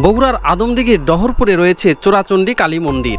বগুড়ার আদমদিঘির ডহরপুরে রয়েছে চোরাচণ্ডী কালী মন্দির।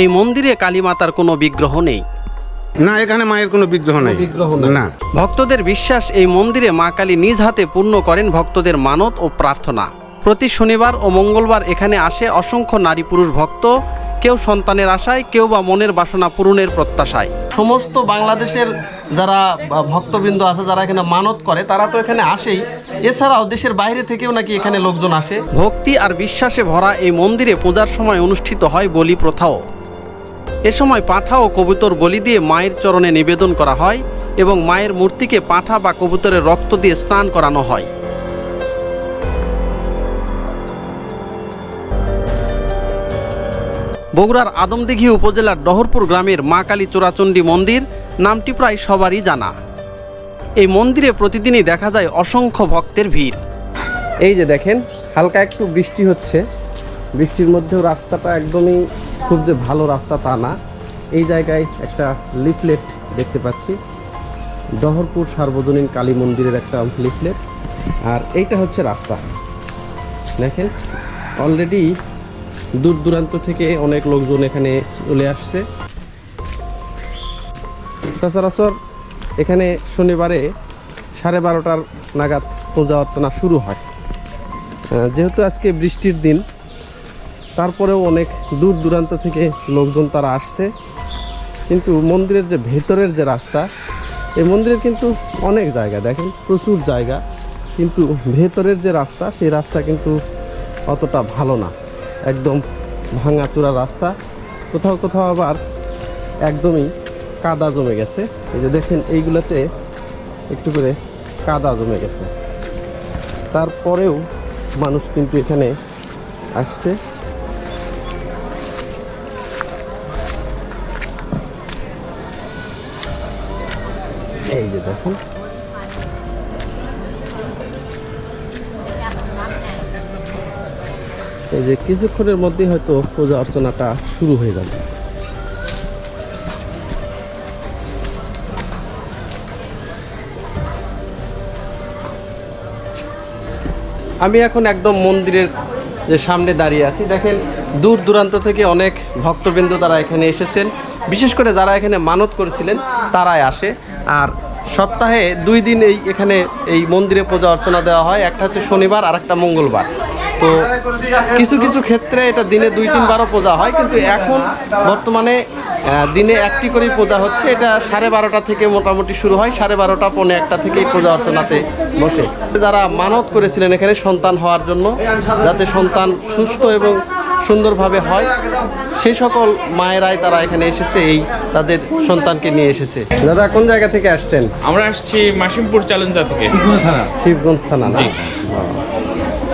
এই মন্দিরে কালীমাতার কোনো বিগ্রহ নেই। না এখানে মায়ের কোনো বিগ্রহ নেই। বিগ্রহ না। ভক্তদের বিশ্বাস এই মন্দিরে মা কালী নিজ হাতে পূর্ণ করেন ভক্তদের মানত ও প্রার্থনা। প্রতি শনিবার ও মঙ্গলবার এখানে আসে অসংখ্য নারী পুরুষ ভক্ত, কেউ সন্তানের আশায়, কেউ বা মনের বাসনা পূরণের প্রত্যাশায়। সমস্ত বাংলাদেশের যারা ভক্তবৃন্দ আছে, যারা এখানে মানত করে, তারা তো এখানে আসেই। এছাড়াও দেশের বাইরে থেকেও নাকি এখানে লোকজন আসে। ভক্তি আর বিশ্বাসে ভরা এই মন্দিরে পূজার সময় অনুষ্ঠিত হয় বলি প্রথাও। এ সময় পাঁঠা ও কবুতর বলি দিয়ে মায়ের চরণে নিবেদন করা হয় এবং মায়ের মূর্তিকে পাঁঠা বা কবুতরের রক্ত দিয়ে স্নান করানো হয়। বগুড়ার আদমদিঘি উপজেলার ডহরপুর গ্রামের মা কালী চোরাচণ্ডী মন্দির নামটি প্রায় সবারই জানা। এই মন্দিরে প্রতিদিনই দেখা যায় অসংখ্য ভক্তের ভিড়। এই যে দেখেন, হালকা একটু বৃষ্টি হচ্ছে। বৃষ্টির মধ্যেও রাস্তাটা একদমই খুব যে ভালো রাস্তা তা না। এই জায়গায় একটা লিফলেট দেখতে পাচ্ছি। ডহরপুর সার্বজনীন কালী মন্দিরের একটা লিফলেট। আর এইটা হচ্ছে রাস্তা। দেখেন অলরেডি দূর দূরান্ত থেকে অনেক লোকজন এখানে চলে আসছে। সচরাচর এখানে শনিবারে সাড়ে বারোটার নাগাদ পূজা অর্চনা শুরু হয়। যেহেতু আজকে বৃষ্টির দিন, তারপরেও অনেক দূর দূরান্ত থেকে লোকজন তারা আসছে। কিন্তু মন্দিরের যে ভেতরের যে রাস্তা, এই মন্দিরের কিন্তু অনেক জায়গা, দেখেন প্রচুর জায়গা। কিন্তু ভেতরের যে রাস্তা, সেই রাস্তা কিন্তু অতটা ভালো না। একদম ভাঙা ভাঙাচোরা রাস্তা। কোথাও কোথাও আবার একদমই কাদা জমে গেছে। এই যে দেখেন, এইগুলোতে একটু করে কাদা জমে গেছে। তারপরেও মানুষ কিন্তু এখানে আসছে। এই যে দেখুন। এই যে কিছুক্ষণের মধ্যেই হয়তো পূজা অর্চনাটা শুরু হয়ে যাবে। আমি এখন একদম মন্দিরের যে সামনে দাঁড়িয়ে আছি, দেখেন দূর দূরান্ত থেকে অনেক ভক্তবৃন্দ তারা এখানে এসেছেন। বিশেষ করে যারা এখানে মানত করেছিলেন, তারাই আসে। আর সপ্তাহে দুই দিন এই এখানে এই মন্দিরে পূজা অর্চনা দেওয়া হয়, একটা হচ্ছে শনিবার আর একটা মঙ্গলবার। তো কিছু কিছু ক্ষেত্রে এটা দিনে দুই তিনবারও পূজা হয় কিন্তু এখন বর্তমানে দিনে একটি করেই পূজা হচ্ছে। এটা সাড়ে বারোটা থেকে মোটামুটি শুরু হয় সাড়ে বারোটা পৌনে একটা থেকেই পূজা অর্চনাতে বসে। যারা মানত করেছিলেন এখানে সন্তান হওয়ার জন্য যাতে সন্তান সুস্থ এবং সুন্দরভাবে হয় সেই সকল মায়েরাই তারা এখানে এসেছে এই তাদের সন্তানকে নিয়ে এসেছে। দাদা কোন জায়গা থেকে আসছেন? আমরা আসছি মাসিমপুর চালন্দা থেকে। শিবগঞ্জ থানা। জি।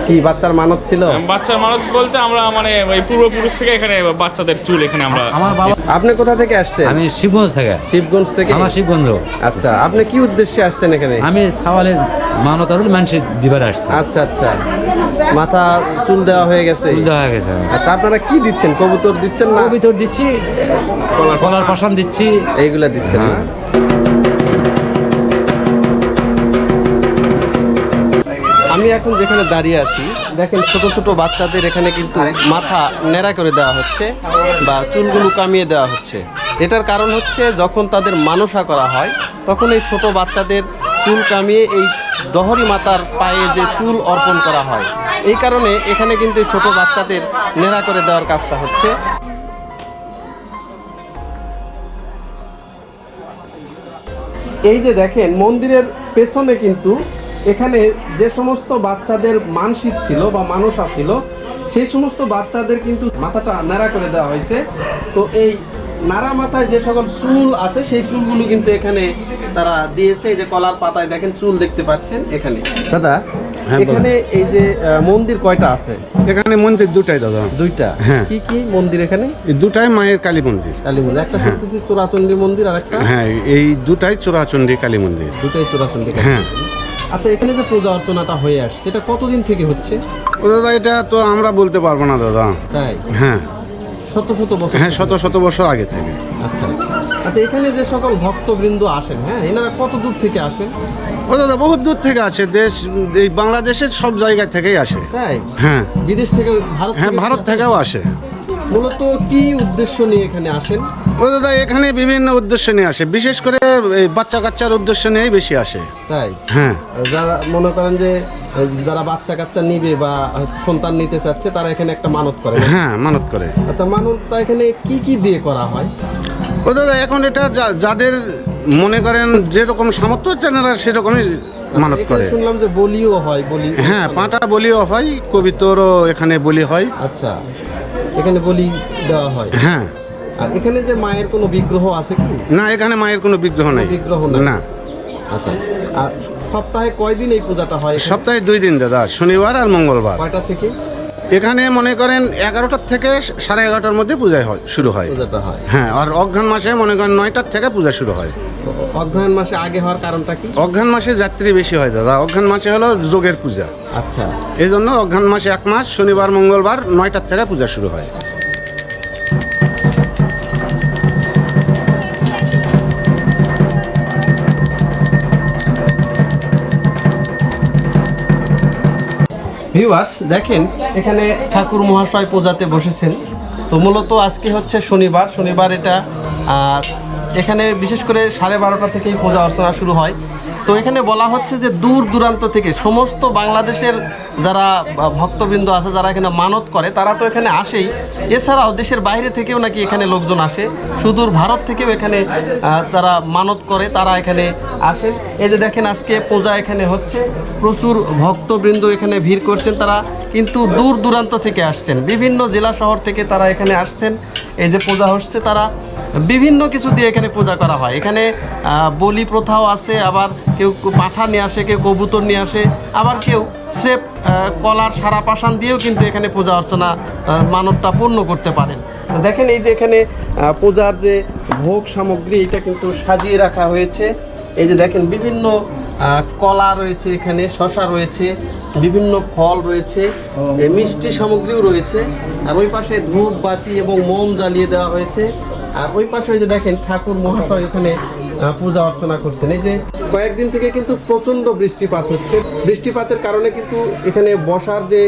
কি বাচ্চার মানত ছিল? বাচ্চার মানত বলতে আমরা মানে ওই পূর্বপুরুষ থেকে এখানে বাচ্চাদের চুল এখানে আমরা আমার বাবা আপনি কোথা থেকে আসছেন? আমি শিবগঞ্জ থেকে। শিবগঞ্জ থেকে? আমার শিবগঞ্জ। আচ্ছা আপনি কি উদ্দেশ্যে আসছেন এখানে? আমি সাওয়ালের মানত আসলে মানুষের দিবার আসছি। আচ্ছা আচ্ছা। মাথা চুল দেওয়া হয়ে গেছে। সুবিধা হয়ে গেছে। আচ্ছা আপনারা কি দিচ্ছেন? কবুতর দিচ্ছেন না? ভিতর দিচ্ছি কলার পাশান। দিচ্ছি। এইগুলা দিচ্ছেন না? আমি এখন যেখানে দাঁড়িয়ে আছি, দেখেন ছোট ছোট বাচ্চাদের এখানে কিন্তু মাথা নেড়া করে দেওয়া হচ্ছে বা চুলগুলো কামিয়ে দেওয়া হচ্ছে। এটার কারণ হচ্ছে যখন তাদের মানসা করা হয়, তখন এই ছোট বাচ্চাদের চুল কামিয়ে এই ডহরি মাতার পায়ে যে চুল অর্পণ করা হয়, এই কারণে এখানে কিন্তু এই ছোট বাচ্চাদের নেড়া করে দেওয়ার কাজটা হচ্ছে। এই যে দেখেন, মন্দিরের পেছনে কিন্তু এখানে যে সমস্ত বাচ্চাদের মানসিক ছিল বা মানুষ ছিল সেই সমস্ত বাচ্চাদের কিন্তু মাথাটা নাড়া করে দেওয়া হয়েছে। তো এই নাড়া মাথায় যে সকল চুল আছে সেই চুলগুলো কিন্তু এখানে তারা দিয়েছে। এই যে কলার পাতায় দেখেন চুল দেখতে পাচ্ছেন এখানে। দাদা হ্যাঁ, এখানে এই যে মন্দির কয়টা আছে? এখানে মন্দির দুটাই দাদা। দুইটা? হ্যাঁ। কি কি মন্দির এখানে? এই দুটাই মায়ের কালী মন্দির। কালী মন্দির। একটা শুনতেছি চোরাচন্ডী মন্দির আর একটা হ্যাঁ এই দুটাই চোরাচন্ডী কালী মন্দির। দুটাই চোরাচন্ডী হ্যাঁ। আচ্ছা এখানে যে পূজা অর্চনাটা হয়ে আসছে এটা কতদিন থেকে হচ্ছে? ও দাদা এটা তো আমরা বলতে পারব না দাদা। তাই? হ্যাঁ। শত শত বছর হ্যাঁ শত শত বছর আগে থেকে। আচ্ছা। আচ্ছা এখানে যে সকল ভক্তবৃন্দ আসেন হ্যাঁ এনারা কত দূর থেকে আসেন? ও দাদা বহুত দূর থেকে আসে। দেশ এই বাংলাদেশের সব জায়গা থেকেই আসে। তাই? হ্যাঁ। বিদেশ থেকে ভারত হ্যাঁ ভারত থেকেও আসে। মূলত কি উদ্দেশ্য নিয়ে এখানে আসেন? ও দাদা এখানে বিভিন্ন উদ্দেশ্য নিয়ে আসে। বিশেষ করে এই বাচ্চা কাচ্চার উদ্দেশ্য নিয়েই বেশি আসে। তাই? হ্যাঁ। যারা মনে করেন যে যারা বাচ্চা কাচ্চা নিবে বা সন্তান নিতে চাচ্ছে তারা এখানে একটা মানত করে। হ্যাঁ মানত করে। আচ্ছা মানতটা এখানে কি কি দিয়ে করা হয়? ও দাদা এখন এটা যাদের মনে করেন যেরকম সামর্থ্য তেনারা সেরকমই মানত করে। শুনলাম যে বলিও হয় বলি হ্যাঁ পাঁটা বলিও হয় কবিতরও এখানে বলি হয়। আচ্ছা এখানে বলি দেওয়া হয়। হ্যাঁ। আর এখানে যে মায়ের কোনো বিগ্রহ আছে কি? না এখানে মায়ের কোনো বিগ্রহ নাই। বিগ্রহ না। আচ্ছা। আর সপ্তাহে কয়দিন এই পূজাটা হয়? সপ্তাহে দুই দিন দাদা শনিবার আর মঙ্গলবার। কয়টা থেকে? এখানে মনে করেন এগারোটার থেকে সাড়ে এগারোটার মধ্যে পূজা হয় শুরু হয়। পূজাটা হয়। হ্যাঁ আর অঘ্রাণ মাসে মনে করেন নয়টার থেকে পূজা শুরু হয়। অগ্রহায়ণ মাসে আগে হওয়ার কারণটা কি? অঘ্রাণ মাসে যাত্রী বেশি হয় দাদা। অঘ্রাণ মাসে হলো যোগের পূজা। আচ্ছা। এই জন্য অঘ্রাণ মাসে এক মাস শনিবার মঙ্গলবার নয়টার থেকে পূজা শুরু হয়। ভিউয়ার্স দেখেন, এখানে ঠাকুর মহাশয় পূজাতে বসেছেন। তো মূলত আজকে হচ্ছে শনিবার। শনিবার এটা, আর এখানে বিশেষ করে সাড়ে বারোটা থেকেই পূজা অর্চনা শুরু হয়। তো এখানে বলা হচ্ছে যে দূর দূরান্ত থেকে সমস্ত বাংলাদেশের যারা ভক্তবৃন্দ আছে, যারা এখানে মানত করে, তারা তো এখানে আসেই। এছাড়াও দেশের বাইরে থেকেও নাকি এখানে লোকজন আসে। সুদূর ভারত থেকেও এখানে তারা মানত করে, তারা এখানে আসে। এই যে দেখেন আজকে পূজা এখানে হচ্ছে। প্রচুর ভক্তবৃন্দ এখানে ভিড় করছেন তারা, কিন্তু দূর দূরান্ত থেকে আসছেন। বিভিন্ন জেলা শহর থেকে তারা এখানে আসছেন। এই যে পূজা হচ্ছে তারা। বিভিন্ন কিছু দিয়ে এখানে পূজা করা হয়। এখানে বলি প্রথাও আছে আবার কেউ পাঠা নিয়ে আসে কেউ কবুতর নিয়ে আসে আবার কেউ আহ, কলার সারা পাশান দিয়েও কিন্তু এখানে পূজা অর্চনা মানবটা পূর্ণ করতে পারেন। দেখেন এই যে এখানে পূজার যে ভোগ সামগ্রী এটা কিন্তু সাজিয়ে রাখা হয়েছে। এই যে দেখেন বিভিন্ন কলা রয়েছে এখানে শশা রয়েছে বিভিন্ন ফল রয়েছে মিষ্টি সামগ্রীও রয়েছে আর ওই পাশে ধূপ বাতি এবং মোম জ্বালিয়ে দেওয়া হয়েছে। আর ওই পাশে যে দেখেন ঠাকুর মহাশয় এখানে পূজা অর্চনা করছেন। এই যে কয়েকদিন থেকে কিন্তু প্রচণ্ড বৃষ্টিপাত হচ্ছে। বৃষ্টিপাতের কারণে কিন্তু এখানে বসার যে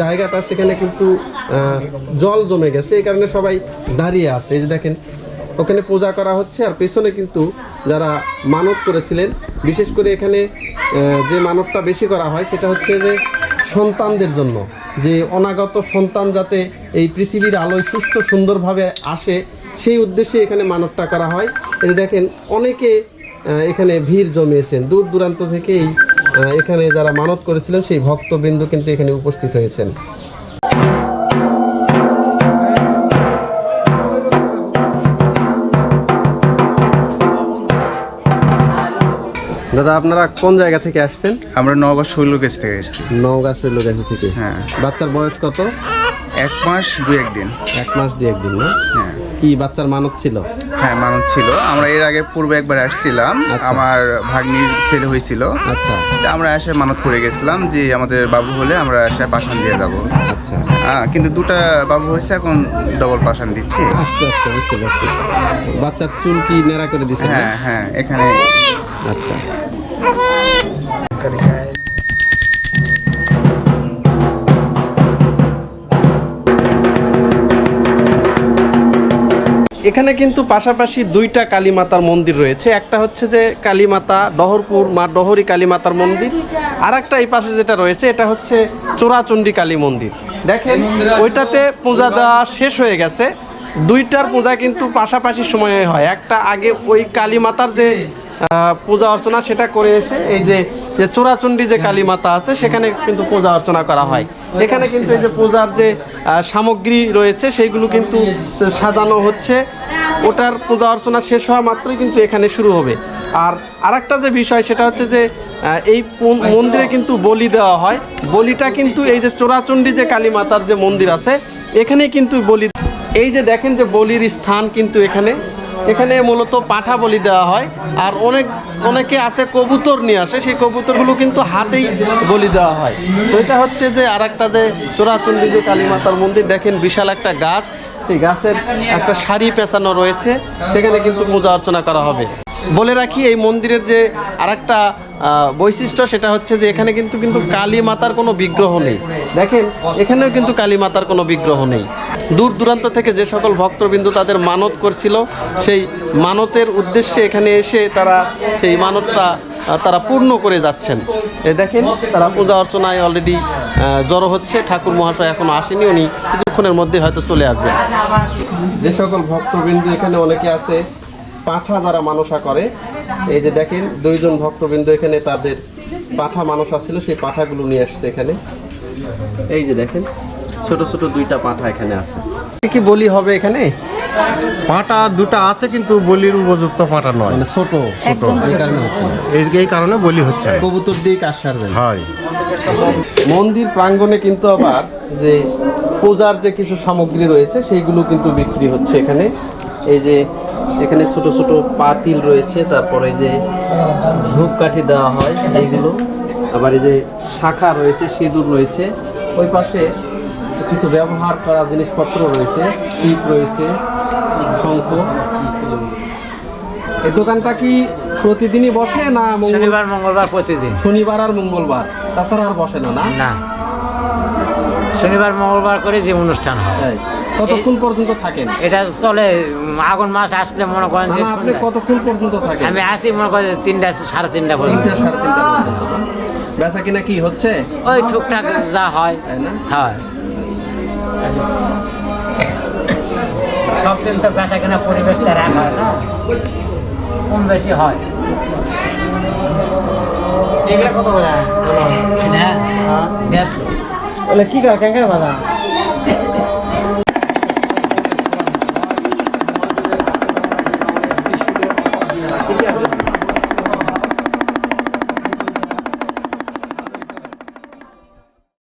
জায়গাটা, সেখানে কিন্তু জল জমে গেছে। এই কারণে সবাই দাঁড়িয়ে আছে। এই যে দেখেন, ওখানে পূজা করা হচ্ছে আর পেছনে কিন্তু যারা মানত করেছিলেন, বিশেষ করে এখানে যে মানবটা বেশি করা হয়, সেটা হচ্ছে যে সন্তানদের জন্য। যে অনাগত সন্তান যাতে এই পৃথিবীর আলোয় সুস্থ সুন্দরভাবে আসে সেই উদ্দেশ্যে এখানে মানবটা করা হয়। এই দেখেন অনেকে এখানে ভিড় জমিয়েছেন। দূর দূরান্ত থেকেই এখানে যারা মানত করেছিলেন সেই ভক্তবৃন্দ কিন্তু এখানে উপস্থিত হয়েছেন। দাদা আপনারা কোন জায়গা থেকে আসছেন? আমরা নওগাঁ শৈলগেজ থেকে এসেছি। নওগাঁ শৈলগাছি থেকে। হ্যাঁ। বাচ্চার বয়স কত? এক মাস দু একদিন এক মাস দু একদিন না? হ্যাঁ। কি বাচ্চার মানত ছিল? হ্যাঁ মানত ছিল। আমরা এর আগে পূর্বে একবার আসছিলাম। আচ্ছা। আমার ভাগ্নির ছেলে হয়েছিল। আচ্ছা। আমরা এসে মানত করে গেছিলাম যে আমাদের বাবু হলে আমরা এসে পাশান দিয়ে যাব। আচ্ছা। কিন্তু দুটা বাবু হয়েছে এখন ডবল পাশান দিচ্ছি। আচ্ছা আচ্ছা বুঝতে পারছি। বাচ্চার চুল কি নেড়া করে দিচ্ছে হ্যাঁ হ্যাঁ এখানে আচ্ছা। এখানে কিন্তু পাশাপাশি দুইটা কালীমাতার মন্দির রয়েছে। একটা হচ্ছে যে কালীমাতা ডহরপুর, মা ডহরি কালীমাতার মন্দির। আর একটা এই পাশে যেটা রয়েছে, এটা হচ্ছে চোরাচণ্ডী কালী মন্দির। দেখেন, ওইটাতে পূজা দেওয়া শেষ হয়ে গেছে। দুইটার পূজা কিন্তু পাশাপাশি সময়ে হয়। একটা আগে ওই কালীমাতার যে পূজা অর্চনা সেটা করে এসে এই যে যে চোরাচণ্ডী যে কালী মাতা আছে, সেখানে কিন্তু পূজা অর্চনা করা হয়। এখানে কিন্তু এই যে পূজার যে সামগ্রী রয়েছে সেইগুলো কিন্তু সাজানো হচ্ছে। ওটার পূজা অর্চনা শেষ হওয়া মাত্রই কিন্তু এখানে শুরু হবে। আর আরেকটা যে বিষয়, সেটা হচ্ছে যে এই মন্দিরে কিন্তু বলি দেওয়া হয়। বলিটা কিন্তু এই যে চোরাচণ্ডী যে কালী মাতার যে মন্দির আছে এখানে কিন্তু বলি এই যে দেখেন যে বলির স্থান কিন্তু এখানে। এখানে মূলত পাঠা বলি দেওয়া হয়। আর অনেক অনেকে আছে কবুতর নিয়ে আসে সেই কবুতরগুলো কিন্তু হাতেই বলি দেওয়া হয়। তো এটা হচ্ছে যে আর একটা যে চোরাচুন্ডি যে কালীমাতার মন্দির দেখেন বিশাল একটা গাছ। সেই গাছের একটা শাড়ি পেঁচানো রয়েছে। সেখানে কিন্তু পূজা অর্চনা করা হবে। বলে রাখি এই মন্দিরের যে আরেকটা আহ, বৈশিষ্ট্য সেটা হচ্ছে যে এখানে কিন্তু কিন্তু কালী মাতার কোনো বিগ্রহ নেই। দেখেন, এখানেও কিন্তু কালী মাতার কোনো বিগ্রহ নেই। দূর দূরান্ত থেকে যে সকল ভক্তবিন্দু তাদের মানত করছিল, সেই মানতের উদ্দেশ্যে এখানে এসে তারা সেই মানতটা তারা পূর্ণ করে যাচ্ছেন। এ দেখেন, তারা পূজা অর্চনায় অলরেডি জড়ো হচ্ছে। ঠাকুর মহাশয় এখনও আসেনি, উনি কিছুক্ষণের মধ্যে হয়তো চলে আসবেন। যে সকল ভক্তবৃন্দ এখানে অনেকে আছে, পাঠা যারা মানসা করে এই যে দেখেন দুইজন ভক্তবৃন্দ এখানে তাদের পাঠা মানুষ আসছিল সেই পাঠাগুলো নিয়ে আসছে এখানে। এই যে দেখেন ছোট ছোট দুইটা পাঠা এখানে আছে। কি বলি হবে এখানে? পাটা দুটা আছে কিন্তু বলির উপযুক্ত পাটা নয়। মানে ছোট ছোট এই কারণে হচ্ছে। এই এই কারণে বলি হচ্ছে কবুতর দিয়ে কাজ সারবেন। হয়। মন্দির প্রাঙ্গণে কিন্তু আবার যে পূজার যে কিছু সামগ্রী রয়েছে সেইগুলো কিন্তু বিক্রি হচ্ছে এখানে। এই যে এখানে ছোট ছোট পাতিল রয়েছে তারপরে যে ধূপকাঠি দেওয়া হয় এইগুলো। আবার এই যে শাখা রয়েছে সিঁদুর রয়েছে। ওই পাশে কিছু ব্যবহার করা জিনিসপত্র রয়েছে টিপ রয়েছে শঙ্খ। এই দোকানটা কি প্রতিদিনই বসে না শনিবার মঙ্গলবার প্রতিদিন। শনিবার আর মঙ্গলবার? তাছাড়া আর বসে না না? শনিবার মঙ্গলবার করে যে অনুষ্ঠান হয়। কতক্ষণ পর্যন্ত থাকেন? এটা চলে আগুন মাস আসলে মনে করেন যে আপনি কতক্ষণ পর্যন্ত থাকেন? আমি আসি মনে করেন তিনটা সাড়ে তিনটা পর্যন্ত। তিনটা সাড়ে তিনটা পর্যন্ত। বেচা কিনা কি হচ্ছে? ওই টুকটাক যা হয়। হয়। সব দিন তো বেচা কিনা পরিবেশটা রাখা হয় না? কম বেশি হয়। এগুলো কত করে? হ্যাঁ। দেড়শো। কি করে? কেন বাধা